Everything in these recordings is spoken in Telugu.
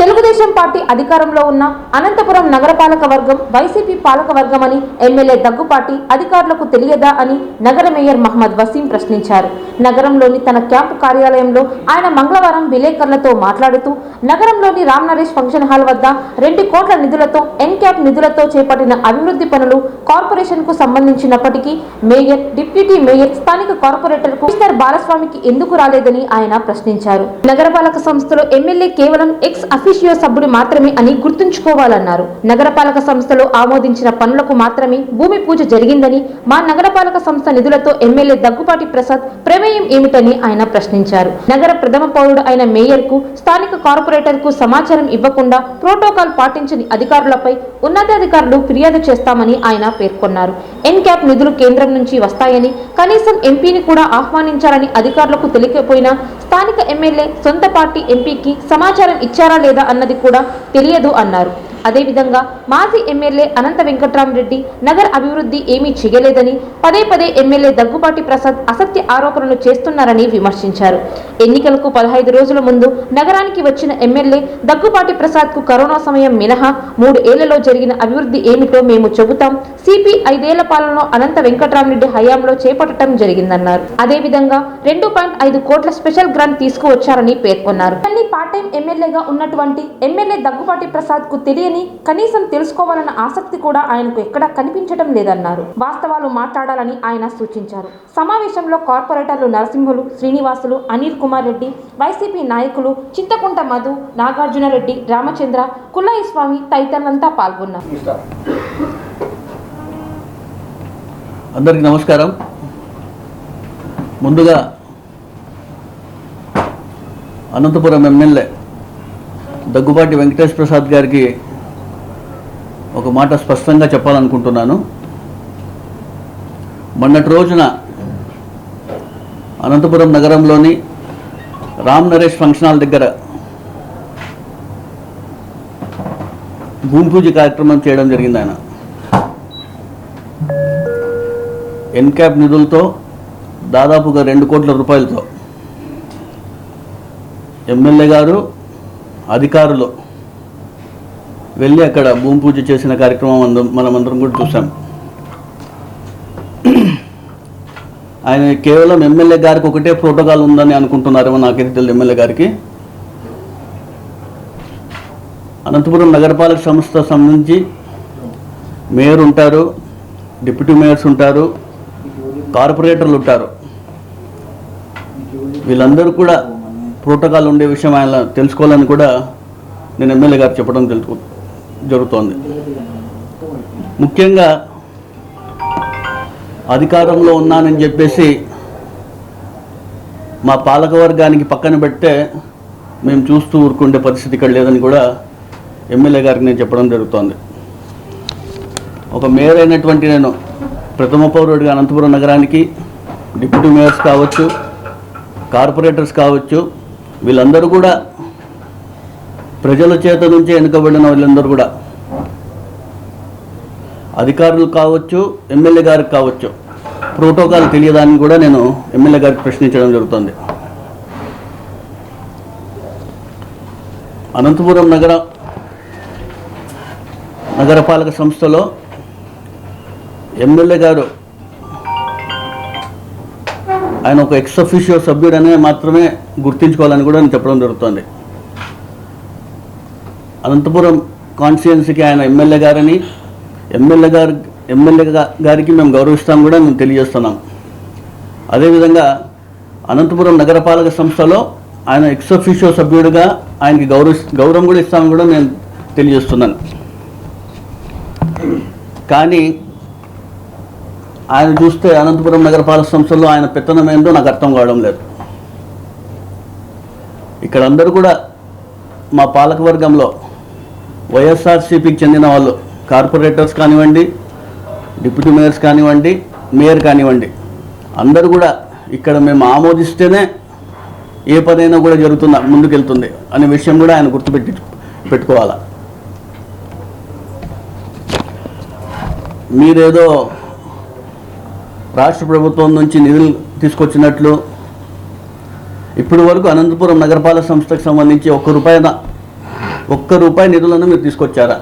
tengo తెలుగుదేశం పార్టీ అధికారంలో ఉన్న అనంతపురం నగరపాలక వర్గం వైసీపీ పాలక వర్గమని ఎమ్మెల్యే దగ్గుపాటి అధికారులకు తెలియదా అని నగర మేయర్ మహమ్మద్ వసీం ప్రశ్నించారు. నగరంలోని తన క్యాంపు కార్యాలయంలో ఆయన మంగళవారం విలేకరులతో మాట్లాడుతూ నగరంలోని రామ్ నరేష్ ఫంక్షన్ హాల్ వద్ద రెండు కోట్ల నిధులతో ఎన్క్యాప్ నిధులతో చేపట్టిన అభివృద్ధి పనులు కార్పొరేషన్కు సంబంధించినప్పటికీ మేయర్ డిప్యూటీ మేయర్ స్థానిక కార్పొరేటర్కు మిస్టర్ బాలస్వామికి ఎందుకు రాలేదని ఆయన ప్రశ్నించారు. నగరపాలక సంస్థలో ఎమ్మెల్యే కేవలం ఎక్స్ అఫీషియో సభ్యుడు మాత్రమే అని గుర్తుంచుకోవాలన్నారు. నగరపాలక సంస్థలో ఆమోదించిన పనులకు మాత్రమే భూమి పూజ జరిగిందని మా నగరపాలక సంస్థ నిధులతో ఎమ్మెల్యే దగ్గుపాటి ప్రసాద్ ప్రమేయం ఏమిటని ఆయన ప్రశ్నించారు. నగర ప్రథమ పౌరుడు అయిన మేయర్కు స్థానిక కార్పొరేటర్కు సమాచారం ఇవ్వకుండా ప్రోటోకాల్ పాటించని అధికారులపై ఉన్నతాధికారులు ఫిర్యాదు చేస్తామని ఆయన పేర్కొన్నారు. ఎన్క్యాప్ నిధులు కేంద్రం నుంచి వస్తాయని కనీసం ఎంపీని కూడా ఆహ్వానించాలని అధికారులకు తెలియకపోయినా స్థానిక ఎమ్మెల్యే సొంత పార్టీ ఎంపీకి సమాచారం ఇచ్చారా లేదా అన్నది కూడా తెలియదు అన్నారు. అదేవిధంగా మాజీ ఎమ్మెల్యే అనంత వెంకట్రామరెడ్డి నగర అభివృద్ధి ఏమీ చేయలేదని పదే పదే ఎమ్మెల్యే దగ్గుపాటి ప్రసాద్ అసత్య ఆరోపణలు చేస్తున్నారని విమర్శించారు. ఎన్నికలకు పదహైదు రోజుల ముందు నగరానికి వచ్చిన ఎమ్మెల్యే దగ్గుపాటి ప్రసాద్కు కరోనా సమయం మినహా మూడు ఏళ్ళలో జరిగిన అభివృద్ధి ఏమిటో మేము చెబుతాం. సిపి ఐదేళ్ళ పాలనలో అనంత వెంకట్రామరెడ్డి హయాంలో చేపట్టడం జరిగిందన్నారు. అదేవిధంగా రెండు పాయింట్ ఐదు కోట్ల స్పెషల్ గ్రాంట్ తీసుకువచ్చారని పేర్కొన్నారు. మళ్ళీ పార్ట్ టైం ఎమ్మెల్యేగా ఉన్నటువంటి ఎమ్మెల్యే దగ్గుపాటి ప్రసాద్కు తెలియని కనీసం తెలుసుకోవాలన్న ఆసక్తి కూడా ఆయనకు ఎక్కడా కనిపించడం లేదన్నారు. వాస్తవాలు మాట్లాడాలని ఆయన సూచించారు. సమావేశంలో కార్పొరేటర్లు నరసింహులు శ్రీనివాసులు అనిల్ కుమార్ రెడ్డి వైసీపీ నాయకులు చింతకుంట మధు నాగార్జున రెడ్డి రామచంద్ర కుల్లాయి స్వామి తదితరులంతా పాల్గొన్నారు. అందరికీ నమస్కారం. ముందుగా అనంతపురం ఎమ్మెల్యే దగ్గుబాటి వెంకటేష్ ప్రసాద్ గారికి ఒక మాట స్పష్టంగా చెప్పాలనుకుంటున్నాను. మొన్నటి రోజున అనంతపురం నగరంలోని రామ్ నరేష్ ఫంక్షన్ హాల్ దగ్గర భూమి పూజ కార్యక్రమం చేయడం జరిగింది ఆయన. ఎన్క్యాప్ నిధులతో దాదాపుగా రెండు కోట్ల రూపాయలతో ఎమ్మెల్యే గారు అధికారులు వెళ్ళి అక్కడ భూమి పూజ చేసిన కార్యక్రమం అందరం మనమందరం కూడా చూసాం. ఆయన కేవలం ఎమ్మెల్యే గారికి ఒకటే ప్రోటోకాల్ ఉందని అనుకుంటున్నారేమో నాకైతే తెలియదు ఎమ్మెల్యే గారికి. అనంతపురం నగరపాలక సంస్థ సంబంధించి మేయర్ ఉంటారు డిప్యూటీ మేయర్స్ ఉంటారు కార్పొరేటర్లు ఉంటారు. వీళ్ళందరూ కూడా ప్రోటోకాల్ ఉండే విషయం ఆయన తెలుసుకోవాలని కూడా నేను ఎమ్మెల్యే గారు చెప్పడం తెలుసుకుంటాను జరుగుతోంది. ముఖ్యంగా అధికారంలో ఉన్నానని చెప్పేసి మా పాలకవర్గానికి పక్కన పెడితే మేము చూస్తూ ఊరుకుండే పరిస్థితి ఇక్కడ లేదని కూడా ఎమ్మెల్యే గారికి నేను చెప్పడం జరుగుతోంది. ఒక మేయర్ అయినటువంటి నేను ప్రథమ పౌరుడిగా అనంతపురం నగరానికి డిప్యూటీ మేయర్స్ కావచ్చు కార్పొరేటర్స్ కావచ్చు వీళ్ళందరూ కూడా ప్రజల చేత నుంచి ఎన్నుకబడిన వాళ్ళందరూ కూడా. అధికారులు కావచ్చు ఎమ్మెల్యే గారికి కావచ్చు ప్రోటోకాల్ తెలియదాన్ని కూడా నేను ఎమ్మెల్యే గారికి ప్రశ్నించడం జరుగుతుంది. అనంతపురం నగర నగరపాలక సంస్థలో ఎమ్మెల్యే గారు ఆయన ఒక ఎక్స్ అఫీషియో సభ్యుడనే మాత్రమే గుర్తించుకోవాలని కూడా నేను చెప్పడం జరుగుతుంది. అనంతపురం కాన్స్టిట్యున్సీకి ఆయన ఎమ్మెల్యే గారని ఎమ్మెల్యే గారు ఎమ్మెల్యే గారికి మేము గౌరవిస్తాం కూడా మేము తెలియజేస్తున్నాం. అదేవిధంగా అనంతపురం నగరపాలక సంస్థలో ఆయన ఎక్స్ అఫీషియో సభ్యుడిగా ఆయనకి గౌరవ గౌరవం కూడా ఇస్తామని కూడా నేను తెలియజేస్తున్నాను. కానీ ఆయన చూస్తే అనంతపురం నగరపాలక సంస్థలో ఆయన పెత్తనం ఏంటో నాకు అర్థం కావడం లేదు. ఇక్కడ అందరూ కూడా మా పాలకవర్గంలో వైఎస్ఆర్సీపీకి చెందిన వాళ్ళు కార్పొరేటర్స్ కానివ్వండి డిప్యూటీ మేయర్స్ కానివ్వండి మేయర్ కానివ్వండి అందరూ కూడా ఇక్కడ మేము ఆమోదిస్తేనే ఏ పనైనా కూడా జరుగుతున్న ముందుకెళ్తుంది అనే విషయం కూడా ఆయన గుర్తుపెట్టి పెట్టుకోవాలా. మీరేదో రాష్ట్ర ప్రభుత్వం నుంచి నిధులు తీసుకొచ్చినట్లు ఇప్పటి వరకు అనంతపురం నగరపాలక సంస్థకు సంబంధించి ఒక్క రూపాయి ఒక్క రూపాయి నిధులను మీరు తీసుకొచ్చారా?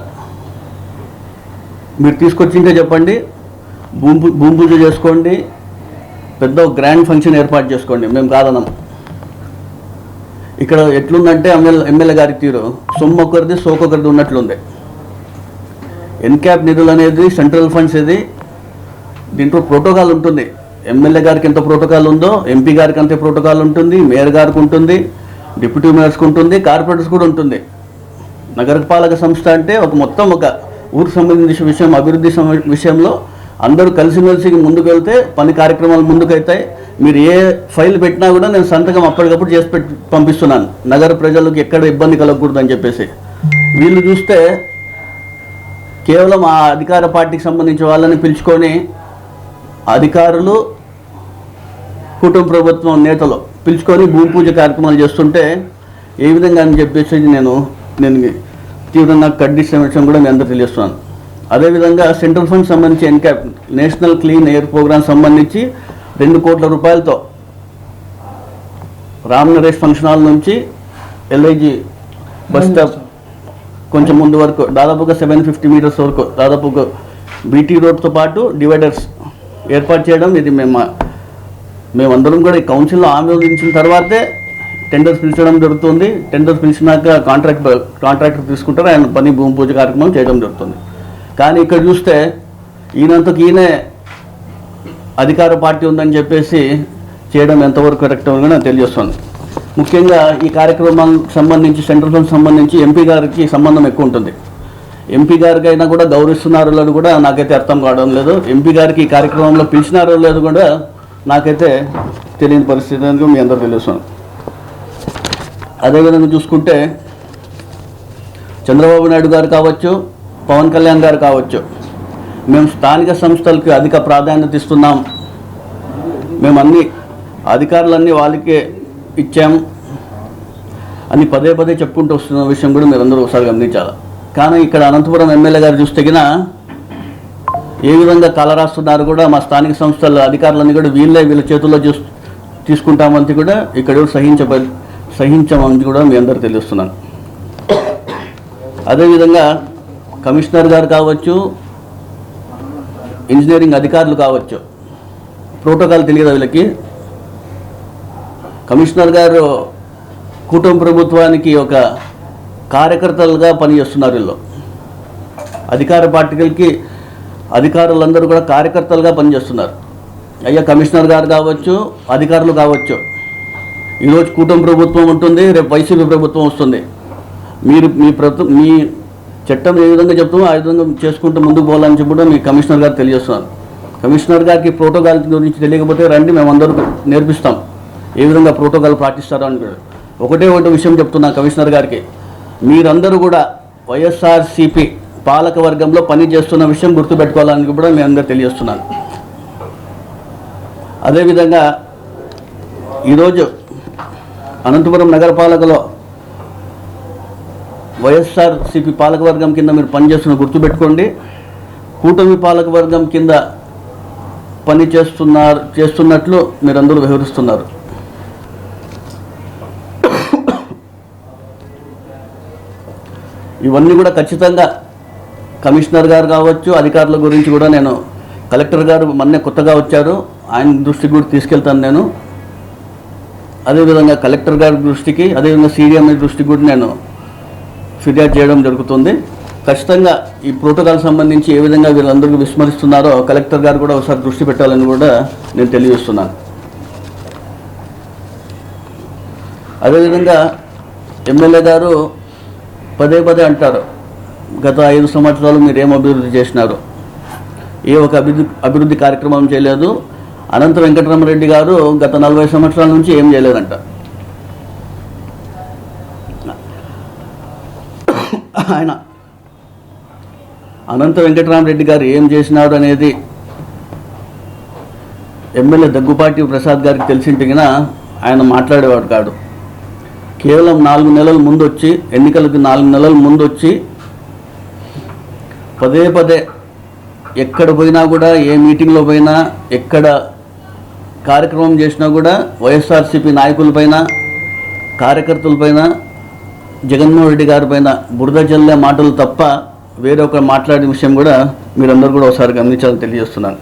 మీరు తీసుకొచ్చింటే చెప్పండి భూమి భూమి పూజ చేసుకోండి పెద్ద గ్రాండ్ ఫంక్షన్ ఏర్పాటు చేసుకోండి మేము కాదనం. ఇక్కడ ఎట్లుందంటే ఎమ్మెల్యే ఎమ్మెల్యే గారి తీరు సొమ్ము ఒకరిది సోకొకరిది ఉన్నట్లుంది. ఎన్క్యాప్ నిధులు అనేది సెంట్రల్ ఫండ్స్ ఇది. దీంట్లో ప్రోటోకాల్ ఉంటుంది. ఎమ్మెల్యే గారికి ఎంత ప్రోటోకాల్ ఉందో ఎంపీ గారికి అంతే ప్రోటోకాల్ ఉంటుంది మేయర్ గారికి ఉంటుంది డిప్యూటీ మేయర్స్కి ఉంటుంది కార్పొరేటర్స్ కూడా ఉంటుంది. నగరపాలక సంస్థ అంటే ఒక మొత్తం ఒక ఊరికి సంబంధించిన విషయం అభివృద్ధి విషయంలో అందరూ కలిసిమెలిసి ముందుకు వెళ్తే పని కార్యక్రమాలు ముందుకైతాయి. మీరు ఏ ఫైల్ పెట్టినా కూడా నేను సంతకం అప్పటికప్పుడు చేసి పెట్టి పంపిస్తున్నాను. నగర ప్రజలకు ఎక్కడ ఇబ్బంది కలగకూడదు అని చెప్పేసి. వీళ్ళు చూస్తే కేవలం ఆ అధికార పార్టీకి సంబంధించిన వాళ్ళని పిలుచుకొని అధికారులు కుటుంబ ప్రభుత్వం నేతలు పిలుచుకొని భూమి పూజ కార్యక్రమాలు చేస్తుంటే ఏ విధంగా అని చెప్పేసి నేను నేను తీవ్రంగా ఖండించిన విషయం కూడా మీ అందరూ తెలియస్తున్నాను అదేవిధంగా సెంట్రల్ ఫండ్ సంబంధించి NCAP national clean air programme సంబంధించి రెండు కోట్ల రూపాయలతో రామ్ నరేష్ ఫంక్షన్ హాల్ నుంచి ఎల్ఐజి బస్ స్టాప్ కొంచెం ముందు వరకు దాదాపుగా సెవెన్ ఫిఫ్టీ మీటర్స్ వరకు దాదాపుగా బీటీ రోడ్తో పాటు డివైడర్స్ ఏర్పాటు చేయడం ఇది మేము మేమందరం కూడా ఈ కౌన్సిల్లో ఆమోదించిన తర్వాతే టెండర్స్ పిలిచడం జరుగుతుంది. టెండర్స్ పిలిచినాక కాంట్రాక్ట్ కాంట్రాక్టర్ తీసుకుంటారు. ఆయన పని భూమి పూజ కార్యక్రమం చేయడం జరుగుతుంది. కానీ ఇక్కడ చూస్తే ఈయనంతకు ఈయనే అధికార పార్టీ ఉందని చెప్పేసి చేయడం ఎంతవరకు కరెక్ట్ అని నాకు తెలియజేస్తుంది. ముఖ్యంగా ఈ కార్యక్రమానికి సంబంధించి సెంట్రల్ ఫండ్ సంబంధించి ఎంపీ గారికి సంబంధం ఎక్కువ ఉంటుంది. ఎంపీ గారికి అయినా కూడా గౌరవిస్తున్నారో లేదో కూడా నాకైతే అర్థం కావడం లేదు. ఎంపీ గారికి ఈ కార్యక్రమంలో పిలిచినారో లేదో కూడా నాకైతే తెలియని పరిస్థితి అని మీ అందరూ తెలుస్తున్నాను అదేవిధంగా చూసుకుంటే చంద్రబాబు నాయుడు గారు కావచ్చు పవన్ కళ్యాణ్ గారు కావచ్చు మేము స్థానిక సంస్థలకు అధిక ప్రాధాన్యత ఇస్తున్నాం. మేము అన్ని అధికారులన్నీ వాళ్ళకే ఇచ్చాం. అని పదే పదే చెప్పుకుంటూ వస్తున్న విషయం కూడా మీరు అందరూ ఒకసారి గమనించాలి. కానీ ఇక్కడ అనంతపురం ఎమ్మెల్యే గారు చూస్తే గిన ఏ విధంగా కలరాస్తున్నారు కూడా మా స్థానిక సంస్థల అధికారులన్నీ కూడా వీళ్ళే వీళ్ళ చేతుల్లో చూ తీసుకుంటామంతి కూడా ఇక్కడ సహించబడి సహించమని కూడా మీ అందరు తెలుస్తున్నాను. అదేవిధంగా కమిషనర్ గారు కావచ్చు ఇంజనీరింగ్ అధికారులు కావచ్చు ప్రోటోకాల్ తెలియదు వీళ్ళకి. కమిషనర్ గారు కుటుంబ ప్రభుత్వానికి ఒక కార్యకర్తలుగా పనిచేస్తున్నారు వీళ్ళు. అధికార పార్టీలకి అధికారులందరూ కూడా కార్యకర్తలుగా పనిచేస్తున్నారు. అయ్యా కమిషనర్ గారు కావచ్చు అధికారులు కావచ్చు ఈరోజు కూటమి ప్రభుత్వం ఉంటుంది రేపు వైసీపీ ప్రభుత్వం వస్తుంది. మీరు మీ ప్రభు మీ చట్టం ఏ విధంగా చెప్తామో ఆ విధంగా చేసుకుంటూ ముందుకు పోవాలని చెప్పి కూడా మీ కమిషనర్ గారు తెలియజేస్తున్నారు. కమిషనర్ గారికి ప్రోటోకాల్ గురించి తెలియకపోతే రండి మేము అందరూ నేర్పిస్తాం. ఏ విధంగా ప్రోటోకాల్ పాటిస్తారో అని కూడా. ఒకటే ఒకటి విషయం చెప్తున్నా కమిషనర్ గారికి. మీరందరూ కూడా వైఎస్ఆర్సిపి పాలక వర్గంలో పని చేస్తున్న విషయం గుర్తుపెట్టుకోవాలని కూడా మీ అందరూ తెలియజేస్తున్నాను అదేవిధంగా ఈరోజు అనంతపురం నగరపాలకలో వైఎస్ఆర్సిపి పాలకవర్గం కింద మీరు పనిచేస్తున్న గుర్తుపెట్టుకోండి. కూటమి పాలకవర్గం కింద పని చేస్తున్నారు చేస్తున్నట్లు మీరందరూ వివరిస్తున్నారు. ఇవన్నీ కూడా ఖచ్చితంగా కమిషనర్ గారు కావచ్చు అధికారుల గురించి కూడా నేను కలెక్టర్ గారు మొన్నే కొత్తగా వచ్చారు. ఆయన దృష్టికి కూడా తీసుకెళ్తాను నేను. అదేవిధంగా కలెక్టర్ గారి దృష్టికి అదేవిధంగా సీడీఎం దృష్టికి కూడా నేను ఫిర్యాదు చేయడం జరుగుతుంది. ఖచ్చితంగా ఈ ప్రోటోకాల్ సంబంధించి ఏ విధంగా వీళ్ళందరికీ విస్మరిస్తున్నారో కలెక్టర్ గారు కూడా ఒకసారి దృష్టి పెట్టాలని కూడా నేను తెలియజేస్తున్నాను. అదేవిధంగా ఎమ్మెల్యే గారు పదే పదే అంటారు గత ఐదు సంవత్సరాలు మీరు ఏం అభివృద్ధి చేసినారు? ఏ ఒక అభివృద్ధి అభివృద్ధి కార్యక్రమం చేయలేదు. అనంత వెంకటరమరెడ్డి గారు గత నలభై సంవత్సరాల నుంచి ఏం చేయలేదంట. ఆయన అనంత వెంకటరామరెడ్డి గారు ఏం చేసినారు అనేది ఎమ్మెల్యే దగ్గుపాటి ప్రసాద్ గారికి తెలిసింటిగిన ఆయన మాట్లాడేవాడు కాడు కేవలం నాలుగు నెలల ముందు వచ్చి ఎన్నికలకు నాలుగు నెలల ముందు వచ్చి పదే పదే ఎక్కడ పోయినా కూడా ఏ మీటింగ్లో పోయినా ఎక్కడ కార్యక్రమం చేసినా కూడా వైఎస్ఆర్సీపీ నాయకులపైన కార్యకర్తలపైన జగన్మోహన్ రెడ్డి గారి పైన బురద జల్లే మాటలు తప్ప వేరొక మాట్లాడే విషయం కూడా మీరందరూ కూడా ఒకసారి గమనించాలని తెలియజేస్తున్నాను.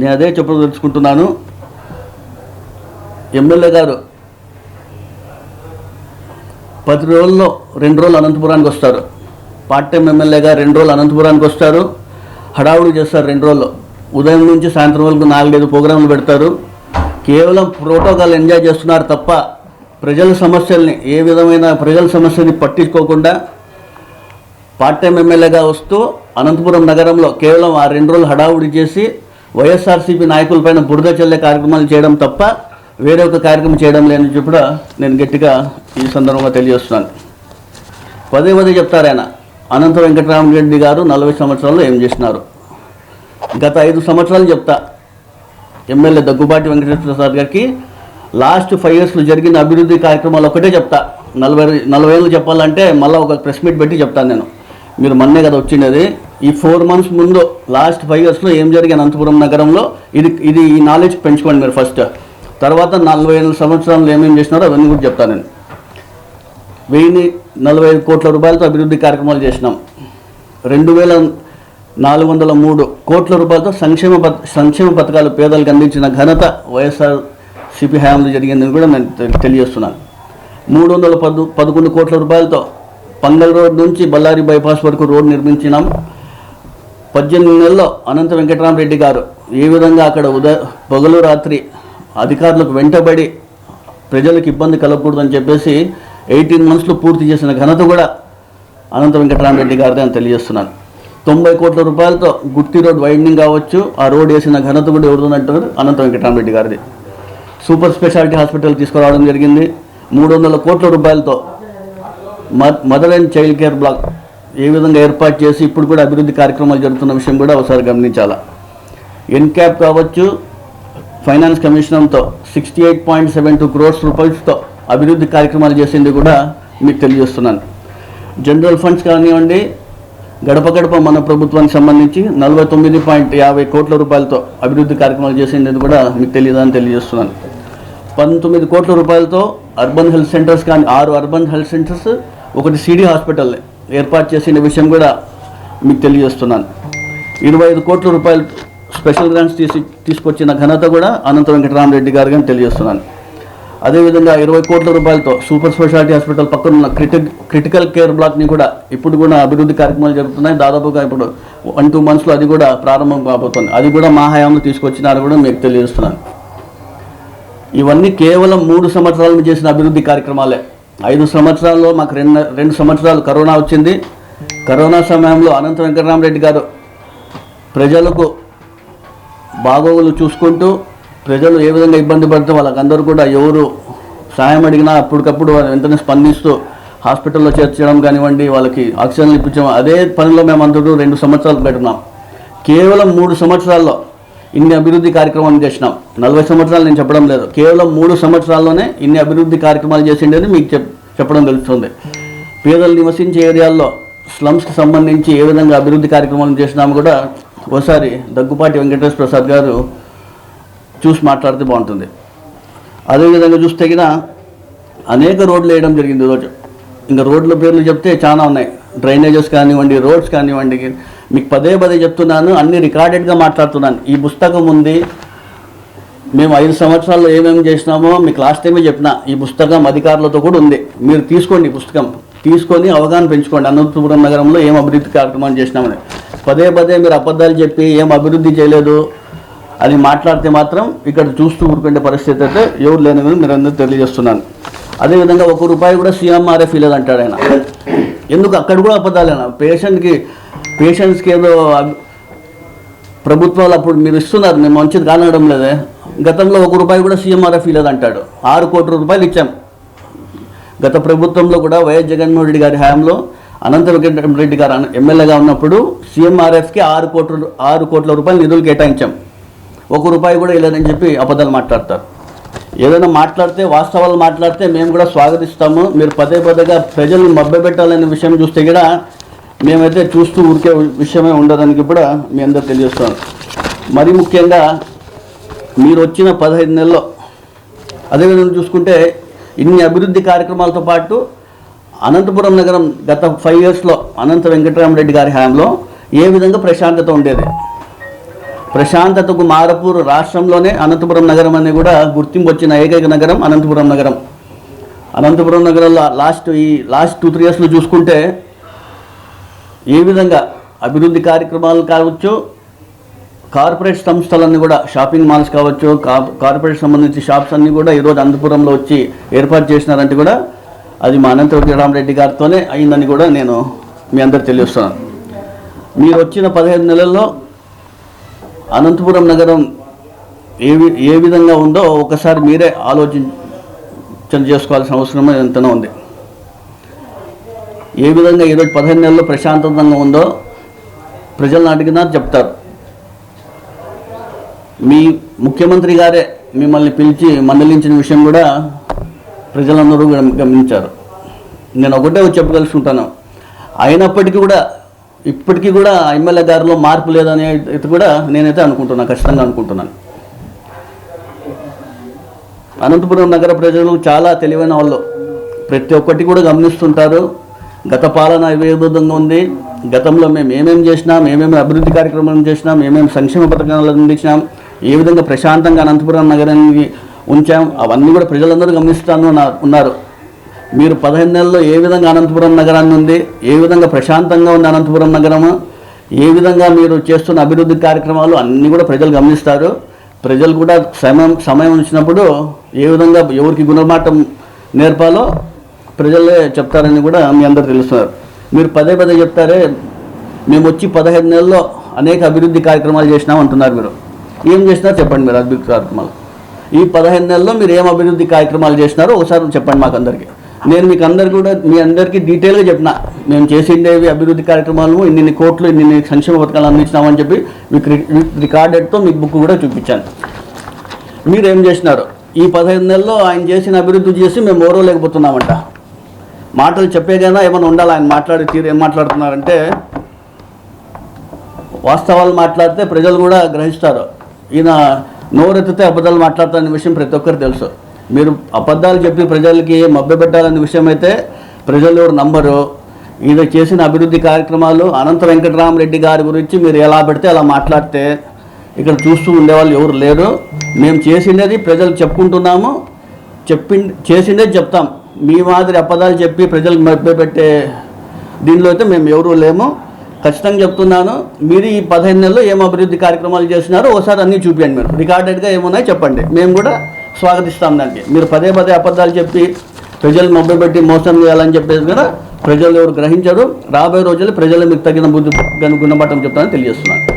నేను అదే చెప్పదలుచుకుంటున్నాను. ఎమ్మెల్యే గారు పది రోజుల్లో రెండు రోజులు అనంతపురానికి వస్తారు. పార్ట్ టైం ఎమ్మెల్యేగా రెండు రోజులు అనంతపురానికి వస్తారు. హడావుడి చేస్తారు రెండు రోజులు. ఉదయం నుంచి సాయంత్రం వరకు నాలుగైదు ప్రోగ్రాంలు పెడతారు. కేవలం ప్రోటోకాల్ ఎంజాయ్ చేస్తున్నారు తప్ప ప్రజల సమస్యల్ని ఏ విధమైన ప్రజల సమస్యని పట్టించుకోకుండా పార్ట్ టైం ఎమ్మెల్యేగా వస్తూ అనంతపురం నగరంలో కేవలం ఆ రెండు రోజులు హడావుడి చేసి వైఎస్ఆర్సీపీ నాయకులపైన బురద చల్లే కార్యక్రమాలు చేయడం తప్ప వేరే ఒక కార్యక్రమం చేయడం లేని చెప్పి నేను గట్టిగా ఈ సందర్భంగా తెలియజేస్తున్నాను. పదే పదే చెప్తారు ఆయన. అనంత వెంకటరామరెడ్డి గారు నలభై సంవత్సరాల్లో ఏం చేసినారు? గత ఐదు సంవత్సరాలు చెప్తా. ఎమ్మెల్యే దగ్గుబాటి వెంకటేశ్వర ప్రసాద్ గారికి లాస్ట్ ఫైవ్ ఇయర్స్లో జరిగిన అభివృద్ధి కార్యక్రమాలు ఒకటే చెప్తా. నలభై నలభై ఏళ్ళు చెప్పాలంటే మళ్ళీ ఒక ప్రెస్ మీట్ పెట్టి చెప్తాను నేను. మీరు మొన్నే కదా వచ్చినది ఈ ఫోర్ మంత్స్ ముందు లాస్ట్ ఫైవ్ ఇయర్స్లో ఏం జరిగింది అనంతపురం నగరంలో? ఇది ఇది ఈ నాలెడ్జ్ పెంచుకోండి మీరు ఫస్ట్. తర్వాత నలభై ఐదు సంవత్సరాలు ఏమేమి చేసినారో అవన్నీ కూడా చెప్తాను నేను. వెయ్యి నలభై ఐదు కోట్ల రూపాయలతో అభివృద్ధి కార్యక్రమాలు చేసినాం. రెండు వేల నాలుగు వందల మూడు కోట్ల రూపాయలతో సంక్షేమ పథ సంక్షేమ పథకాలు పేదలకు అందించిన ఘనత వైఎస్ఆర్ సిపి హయాంలో జరిగిందని కూడా నేను తెలియజేస్తున్నాను. మూడు వందల పదు పదకొండు కోట్ల రూపాయలతో పంగల్ రోడ్ నుంచి బళ్ళారి బైపాస్ వరకు రోడ్ నిర్మించినాం. పద్దెనిమిది నెలల్లో అనంత వెంకటరామరెడ్డి గారు ఏ విధంగా అక్కడ ఉదయ పగలు రాత్రి అధికారులకు వెంటబడి ప్రజలకు ఇబ్బంది కలగకూడదని చెప్పేసి ఎయిటీన్ మంత్స్లో పూర్తి చేసిన ఘనత కూడా అనంత వెంకటరామరెడ్డి గారిదే అని తెలియజేస్తున్నాను. తొంభై కోట్ల రూపాయలతో గుత్తి రోడ్ వైండింగ్ కావచ్చు ఆ రోడ్ వేసిన ఘనత కూడా ఎవరుదంటారు అనంత వెంకటరామరెడ్డి గారిది. సూపర్ స్పెషాలిటీ హాస్పిటల్ తీసుకురావడం జరిగింది. మూడు వందల కోట్ల రూపాయలతో మ- mother and child care block ఏ విధంగా ఏర్పాటు చేసి ఇప్పుడు కూడా అభివృద్ధి కార్యక్రమాలు జరుగుతున్న విషయం కూడా ఒకసారి గమనించాలా? ఎన్క్యాప్ కావచ్చు finance కమిషనర్తో sixty eight point seven two crores రూపాయలతో అభివృద్ధి కార్యక్రమాలు చేసింది కూడా మీకు తెలియజేస్తున్నాను. జనరల్ ఫండ్స్ కానివ్వండి గడప గడప మన ప్రభుత్వానికి సంబంధించి నలభై తొమ్మిది పాయింట్ యాభై కోట్ల రూపాయలతో అభివృద్ధి కార్యక్రమాలు చేసింది కూడా మీకు తెలియదని తెలియజేస్తున్నాను. పంతొమ్మిది కోట్ల రూపాయలతో అర్బన్ హెల్త్ సెంటర్స్ కానీ ఆరు అర్బన్ హెల్త్ సెంటర్స్ ఒకటి సిడి హాస్పిటల్ ఏర్పాటు చేసిన విషయం కూడా మీకు తెలియజేస్తున్నాను. ఇరవై ఐదు కోట్ల రూపాయలు స్పెషల్ గ్రాంట్స్ తీసి తీసుకొచ్చిన ఘనత కూడా అనంత వెంకటరామరెడ్డి గారు కానీ తెలియజేస్తున్నాను. అదేవిధంగా ఇరవై కోట్ల రూపాయలతో సూపర్ స్పెషాలిటీ హాస్పిటల్ పక్కన ఉన్న క్రిటిక్ క్రిటికల్ కేర్ బ్లాక్ని కూడా ఇప్పుడు కూడా అభివృద్ధి కార్యక్రమాలు జరుగుతున్నాయి దాదాపుగా ఇప్పుడు వన్ టూ మంత్స్లో అది కూడా ప్రారంభం కాబోతుంది. అది కూడా మా హయాంలో తీసుకొచ్చినారు కూడా మీకు తెలియజేస్తున్నాను. ఇవన్నీ కేవలం మూడు సంవత్సరాలు చేసిన అభివృద్ధి కార్యక్రమాలే. ఐదు సంవత్సరాల్లో మాకు రెండు రెండు సంవత్సరాలు కరోనా వచ్చింది. కరోనా సమయంలో అనంత వెంకటరామరెడ్డి గారు ప్రజలకు బాగోగులు చూసుకుంటూ ప్రజలు ఏ విధంగా ఇబ్బంది పడితే వాళ్ళకందరూ కూడా ఎవరు సాయం అడిగినా అప్పటికప్పుడు వాళ్ళు వెంటనే స్పందిస్తూ హాస్పిటల్లో చేర్చడం కానివ్వండి వాళ్ళకి ఆక్సిజన్లు ఇప్పించడం అదే పనిలో మేము అందరూ రెండు సంవత్సరాలు పెట్టున్నాం కేవలం మూడు సంవత్సరాల్లో ఇన్ని అభివృద్ధి కార్యక్రమాలు చేసినాం. నలభై సంవత్సరాలు నేను చెప్పడం లేదు. కేవలం మూడు సంవత్సరాల్లోనే ఇన్ని అభివృద్ధి కార్యక్రమాలు చేసిండేది మీకు చెప్ చెప్పడం తెలుస్తుంది. పేదలు నివసించే ఏరియాల్లో స్లమ్స్కి సంబంధించి ఏ విధంగా అభివృద్ధి కార్యక్రమాలు చేసినాము కూడా ఒకసారి దగ్గుపాటి వెంకటేశ్వర ప్రసాద్ గారు చూసి మాట్లాడితే బాగుంటుంది. అదేవిధంగా చూస్తే గిన అనేక రోడ్లు వేయడం జరిగింది ఈరోజు. ఇంకా రోడ్ల పేర్లు చెప్తే చాలా ఉన్నాయి. డ్రైనేజెస్ కానివ్వండి రోడ్స్ కానివ్వండి మీకు పదే పదే చెప్తున్నాను అన్ని రికార్డెడ్గా మాట్లాడుతున్నాను. ఈ పుస్తకం ఉంది. మేము ఐదు సంవత్సరాల్లో ఏమేమి చేసినామో మీకు లాస్ట్ టైమే చెప్పిన. ఈ పుస్తకం అధికారులతో కూడా ఉంది. మీరు తీసుకోండి ఈ పుస్తకం. తీసుకొని అవగాహన పెంచుకోండి. అనంతపురం నగరంలో ఏం అభివృద్ధి కార్యక్రమాలు చేసినామని. పదే పదే మీరు అబద్ధాలు చెప్పి ఏం అభివృద్ధి చేయలేదు. అని మాట్లాడితే మాత్రం ఇక్కడ చూస్తూ ఊరుకునే పరిస్థితి అయితే ఎవరు లేని మీరు అందరూ తెలియజేస్తున్నాను అదేవిధంగా ఒక రూపాయి కూడా సీఎంఆర్ఎఫ్ అంటాడు ఆయన. ఎందుకు? అక్కడ కూడా అబద్ధాలేనా పేషెంట్కి పేషెంట్స్కి ఏదో ప్రభుత్వాలు అప్పుడు మీరు ఇస్తున్నారు మేము మంచిది కానడం లేదే. గతంలో ఒక రూపాయి కూడా సీఎంఆర్ఎఫ్ అంటాడు. ఆరు కోట్ల రూపాయలు ఇచ్చాం. గత ప్రభుత్వంలో కూడా వైఎస్ జగన్మోహన్ రెడ్డి గారి హయాంలో అనంత వెంకటరెడ్డి గారు ఎమ్మెల్యేగా ఉన్నప్పుడు సీఎంఆర్ఎఫ్కి ఆరు కోట్ల ఆరు కోట్ల రూపాయలు నిధులు కేటాయించాం. ఒక రూపాయి కూడా ఇవ్వలేదని చెప్పి అబద్ధాలు మాట్లాడతారు. ఏదైనా మాట్లాడితే వాస్తవాలు మాట్లాడితే మేము కూడా స్వాగతిస్తాము. మీరు పదే పదేగా ప్రజలను మభ్యపెట్టాలనే విషయం చూస్తే కూడా మేమైతే చూస్తూ ఊరికే విషయమే ఉండదని కూడా మీ అందరు తెలియజేస్తాం మరి ముఖ్యంగా మీరు వచ్చిన పదహైదు నెలల్లో అదేవిధంగా చూసుకుంటే ఇన్ని అభివృద్ధి కార్యక్రమాలతో పాటు అనంతపురం నగరం గత ఫైవ్ ఇయర్స్లో అనంత వెంకటరామరెడ్డి గారి హయాంలో ఏ విధంగా ప్రశాంతత ఉండేది? ప్రశాంతతకు మారపూర్ రాష్ట్రంలోనే అనంతపురం నగరం అని కూడా గుర్తింపు వచ్చిన ఏకైక నగరం అనంతపురం నగరం. అనంతపురం నగరంలో లాస్ట్ ఈ లాస్ట్ టూ త్రీ ఇయర్స్లో చూసుకుంటే ఏ విధంగా అభివృద్ధి కార్యక్రమాలు కావచ్చు కార్పొరేట్ సంస్థలన్నీ కూడా షాపింగ్ మాల్స్ కావచ్చు కా- కార్పొరేట్ సంబంధించి షాప్స్ అన్నీ కూడా ఈరోజు అనంతపురంలో వచ్చి ఏర్పాటు చేసినారంటే కూడా అది మా అనంతపురం రామరెడ్డి గారితోనే అయిందని కూడా నేను మీ అందరు తెలియస్తున్నాను మీరు వచ్చిన పదిహేను నెలల్లో అనంతపురం నగరం ఏ వి- ఏ విధంగా ఉందో ఒకసారి మీరే ఆలోచించ చేసుకోవాల్సిన అవసరం ఎంతనో ఉంది. ఏ విధంగా ఈరోజు పదిహేను నెలల్లో ప్రశాంతంగా ఉందో ప్రజలను అడిగినా చెప్తారు. మీ ముఖ్యమంత్రి గారే మిమ్మల్ని పిలిచి మందలించిన విషయం కూడా ప్రజలందరూ గమనించారు. నేను ఒకటే చెప్పదలుచుకుంటాను. అయినప్పటికీ కూడా ఇప్పటికీ కూడా ఎమ్మెల్యే గారిలో మార్పు లేదనే ఇది కూడా నేనైతే అనుకుంటున్నాను ఖచ్చితంగా అనుకుంటున్నాను. అనంతపురం నగర ప్రజలు చాలా తెలివైన వాళ్ళు. ప్రతి ఒక్కటి కూడా గమనిస్తుంటారు. గత పాలన ఏ విధంగా ఉంది. గతంలో మేము ఏమేమి చేసినాం ఏమేమి అభివృద్ధి కార్యక్రమాలు చేసినాం ఏమేమి సంక్షేమ పథకాలు అందించినాం ఏ విధంగా ప్రశాంతంగా అనంతపురం నగరాన్ని ఉంచాం అవన్నీ కూడా ప్రజలందరూ గమనిస్తాను ఉన్నారు. మీరు పదిహేను నెలల్లో ఏ విధంగా అనంతపురం నగరాన్ని ఉంది? ఏ విధంగా ప్రశాంతంగా ఉంది అనంతపురం నగరము? ఏ విధంగా మీరు చేస్తున్న అభివృద్ధి కార్యక్రమాలు? అన్నీ కూడా ప్రజలు గమనిస్తారు. ప్రజలు కూడా సమయం సమయం వచ్చినప్పుడు ఏ విధంగా ఎవరికి గుణమాటం నేర్పాలో ప్రజలే చెప్తారని కూడా మీ అందరు తెలుస్తున్నారు. మీరు పదే పదే చెప్తారే మేము వచ్చి పదహైదు నెలల్లో అనేక అభివృద్ధి కార్యక్రమాలు చేసినాం అంటున్నారు మీరు. ఏం చేసినారో? చెప్పండి మీరు అభివృద్ధి కార్యక్రమాలు ఈ పదహైదు నెలల్లో మీరు ఏం అభివృద్ధి కార్యక్రమాలు చేసినారో ఒకసారి చెప్పండి మాకు అందరికీ. నేను మీకు అందరు కూడా మీ అందరికీ డీటెయిల్గా చెప్పిన. మేము చేసిండేవి అభివృద్ధి కార్యక్రమాలు ఇన్ని కోట్లు ఇన్ని సంక్షేమ పథకాలు అందించినామని చెప్పి మీకు రి- రికార్డెడ్తో మీకు బుక్ కూడా చూపించాను. మీరు ఏం చేసినారు? ఈ పదహైదు నెలల్లో ఆయన చేసిన అభివృద్ధి చేసి మేము ఓరో లేకపోతున్నామంట మాటలు చెప్పేదైనా ఏమైనా ఉండాలి? ఆయన మాట్లాడే తీరు ఏం మాట్లాడుతున్నారంటే వాస్తవాలు మాట్లాడితే ప్రజలు కూడా గ్రహిస్తారు. ఈయన నోరెత్తితే అబద్ధాలు మాట్లాడుతున్న విషయం ప్రతి ఒక్కరు తెలుసు. మీరు అబద్ధాలు చెప్పి ప్రజలకి మభ్యపెట్టాలనే విషయం అయితే ప్రజలు ఎవరు నమ్మరు. ఈయన చేసిన అభివృద్ధి కార్యక్రమాలు అనంత వెంకటరామరెడ్డి గారి గురించి మీరు ఎలా పెడితే అలా మాట్లాడితే ఇక్కడ చూస్తూ ఉండేవాళ్ళు ఎవరు లేరు. మేము చేసినది ప్రజలు చెప్పుకుంటున్నాము. చెప్పి చేసిందే చెప్తాం. మీ మాదిరి అబద్ధాలు చెప్పి ప్రజలకు మభ్యపెట్టే దీనిలో అయితే మేము ఎవరూ లేము. ఖచ్చితంగా చెప్తున్నాను. మీరు ఈ పదిహేను నెలల్లో ఏం అభివృద్ధి కార్యక్రమాలు చేసినారో ఒకసారి అన్నీ చూపించండి మీరు. రికార్డెడ్గా ఏమున్నాయో చెప్పండి. మేము కూడా స్వాగతిస్తాం దానికి. మీరు పదే పదే అబద్ధాలు చెప్పి ప్రజలు మభ్యపెట్టి మోసం చేయాలని చెప్పేసి కూడా ప్రజలు ఎవరు గ్రహించరు. రాబోయే రోజుల్లో ప్రజలు మీకు తగిన బుద్ధి గుణపట్టం చెప్తానని తెలియజేస్తున్నాను.